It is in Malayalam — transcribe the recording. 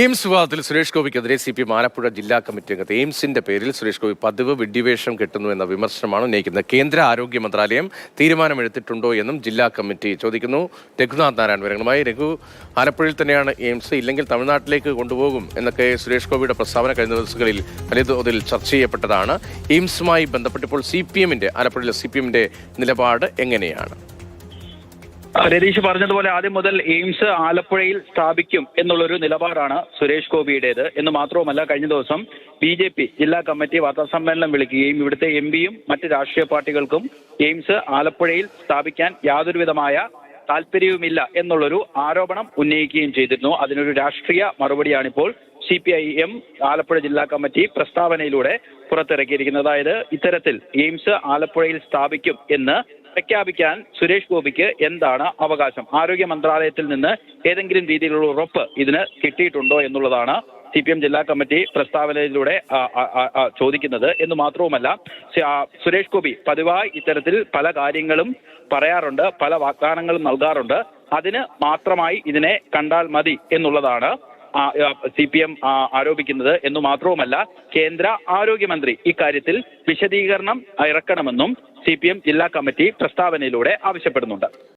എയിംസ് വിവാദത്തിൽ സുരേഷ് ഗോപിക്കെതിരെ സി പി ആലപ്പുഴ ജില്ലാ കമ്മിറ്റി അംഗത്തെ എയിംസിന്റെ പേരിൽ സുരേഷ് ഗോപി പതിവ് വെടിവേഷം കെട്ടുന്നു എന്ന വിമർശനമാണ് ഉന്നയിക്കുന്നത്. കേന്ദ്ര ആരോഗ്യ മന്ത്രാലയം തീരുമാനമെടുത്തിട്ടുണ്ടോ എന്നും ജില്ലാ കമ്മിറ്റി ചോദിക്കുന്നു. രഘുനാഥ് നാരായണ വിവരങ്ങളുമായി രഘു. ആലപ്പുഴയിൽ തന്നെയാണ് എയിംസ് ഇല്ലെങ്കിൽ തമിഴ്നാട്ടിലേക്ക് കൊണ്ടുപോകും എന്നൊക്കെ സുരേഷ് ഗോപിയുടെ പ്രസ്താവന കഴിഞ്ഞ ദിവസങ്ങളിൽ വലിയ തോതിൽ ചർച്ച ചെയ്യപ്പെട്ടതാണ്. എയിംസുമായി ബന്ധപ്പെട്ടിപ്പോൾ സി പി എമ്മിന്റെ ആലപ്പുഴയിലെ സി പി എമ്മിന്റെ നിലപാട് എങ്ങനെയാണ്? രതീഷ് പറഞ്ഞതുപോലെ ആദ്യം മുതൽ എയിംസ് ആലപ്പുഴയിൽ സ്ഥാപിക്കും എന്നുള്ളൊരു നിലപാടാണ് സുരേഷ് ഗോപിയുടേത്. എന്ന് മാത്രവുമല്ല കഴിഞ്ഞ ദിവസം ബി ജെ പി ജില്ലാ കമ്മിറ്റി വാർത്താസമ്മേളനം വിളിക്കുകയും ഇവിടുത്തെ എം പിയും മറ്റ് രാഷ്ട്രീയ പാർട്ടികൾക്കും എയിംസ് ആലപ്പുഴയിൽ സ്ഥാപിക്കാൻ യാതൊരുവിധമായ താല്പര്യവുമില്ല എന്നുള്ളൊരു ആരോപണം ഉന്നയിക്കുകയും ചെയ്തിരുന്നു. അതിനൊരു രാഷ്ട്രീയ മറുപടിയാണിപ്പോൾ C P I M Alappuzha ജില്ലാ കമ്മിറ്റി പ്രസ്താവനയിലൂടെ പുറത്തിറക്കിയിരിക്കുന്നത്. അതായത് ഇത്തരത്തിൽ എയിംസ് ആലപ്പുഴയിൽ സ്ഥാപിക്കും എന്ന് പ്രഖ്യാപിക്കാൻ സുരേഷ് ഗോപിക്ക് എന്താണ് അവകാശം? ആരോഗ്യ മന്ത്രാലയത്തിൽ നിന്ന് ഏതെങ്കിലും രീതിയിലുള്ള ഉറപ്പ് ഇതിന് കിട്ടിയിട്ടുണ്ടോ എന്നുള്ളതാണ് സി പി എം ജില്ലാ കമ്മിറ്റി പ്രസ്താവനയിലൂടെ ചോദിക്കുന്നത്. എന്ന് മാത്രവുമല്ല സുരേഷ് ഗോപി പതിവായി ഇത്തരത്തിൽ പല കാര്യങ്ങളും പറയാറുണ്ട് പല വാഗ്ദാനങ്ങളും നൽകാറുണ്ട്. അതിന് മാത്രമായി ഇതിനെ കണ്ടാൽ മതി എന്നുള്ളതാണ് സി പി എം ആരോപിക്കുന്നത് എന്ന് മാത്രവുമല്ല കേന്ദ്ര ആരോഗ്യമന്ത്രി ഇക്കാര്യത്തിൽ വിശദീകരണം ഇറക്കണമെന്നും സി പി എം ജില്ലാ കമ്മിറ്റി പ്രസ്താവനയിലൂടെ ആവശ്യപ്പെടുന്നുണ്ട്.